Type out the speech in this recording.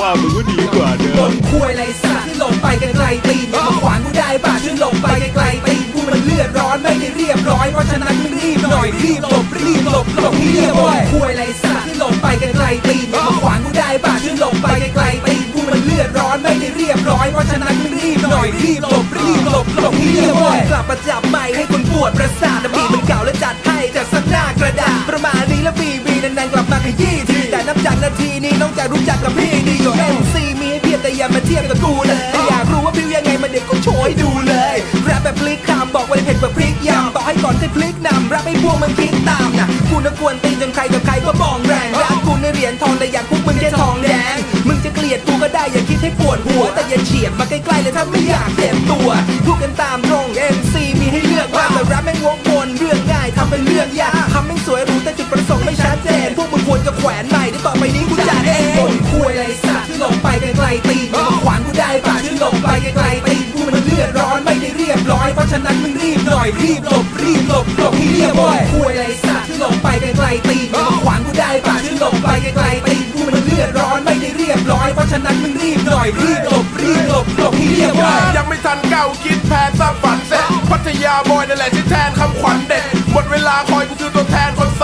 ว่ามึงก็ดีกว่าเดิบมนคุยไรสัตว์ที่หลบไปไกลๆตีนอย่ามาขวางกูได้ป่ะช่วยหลบไปไกลๆตีนกูมันเลือดร้อนไม่ได้เรียบร้อยเพราะฉะนั้นมึงรีบหน่อยรีบหลบรีบหลบหลบให้เรียบร้อยคุยไรสัตว์ที่หลบไปไกลๆตีนอย่ามาขวางกูได้ป่ะช่วยหลบไปไกลๆตีนกูมันเลือดร้อนไม่ได้เรียบร้อยเพราะฉะนั้นมึงรีบหน่อยรีบหลบรีบหลบหลบให้เรียบร้อยกลับมาจับไม้ให้คนปวดประสาทแต่บีบมันเก่าและจัดให้จากสักหน้ากระดาษประมาณนี้แล้วบีบีนานๆกลับมาขยี้ทีแต่นับจากนาทีนี้น้องจะรู้จักกับพี่ดี กับกูเลยถ้าอยากรู้ว่าพิวยังไงมาเด็กก็โชว์ให้ดูเลยแรปแบบพลิกคำบอกว่าเผ็ดแบบพริกยำต่อให้ก่อนจะพลิกนำแรปให้พวกมันคิดตามนะกูน่ะกวนตีนจนใครกับใครก็มองแรงรักกูในเหรียญทองแต่อย่างพวกมึงแค่ทองแดงมึงจะเกลียดกูก็ได้อย่าคิดให้ปวดหัว แต่อย่าเฉียดมาใกล้ๆเลยถ้าไม่อยากเจ็บตัวพูดกันตามตรง MC มีให้เลือกมากแต่แรปแม่งวกวนเรื่องง่ายทำเป็นเรื่องยากทำไม่สวยรู้แต่จุดประสงค์ไม่ชัดเจนพวกมึงควรจะแขวนใหม่ที่ต่อไปนี้กูจัดเองบนคุยไรสัตว์ที่หลบไปไกลๆตี ไกลตีนกูมันเลือดร้อนไม่ได้เรียบร้อยเพราะฉะนั้นมึงรีบหน่อยรีบหลบรีบหลบหลบให้เรียบร้อยคุยไรสัตว์ที่หลบไปไกลตีนขวางกูได้ป่ะช่วยหลบไปไกลตีนกูมันเลือดร้อนไม่ได้เรียบร้อยเพราะฉะนั้นมึงรีบหน่อยรีบหลบรีบหลบหลบให้เรียบร้อยยังไม่ทันเก้าคิดแพ้ซะฝันเสร็จพัทยาบอยนั่นแหละที่แทนคำ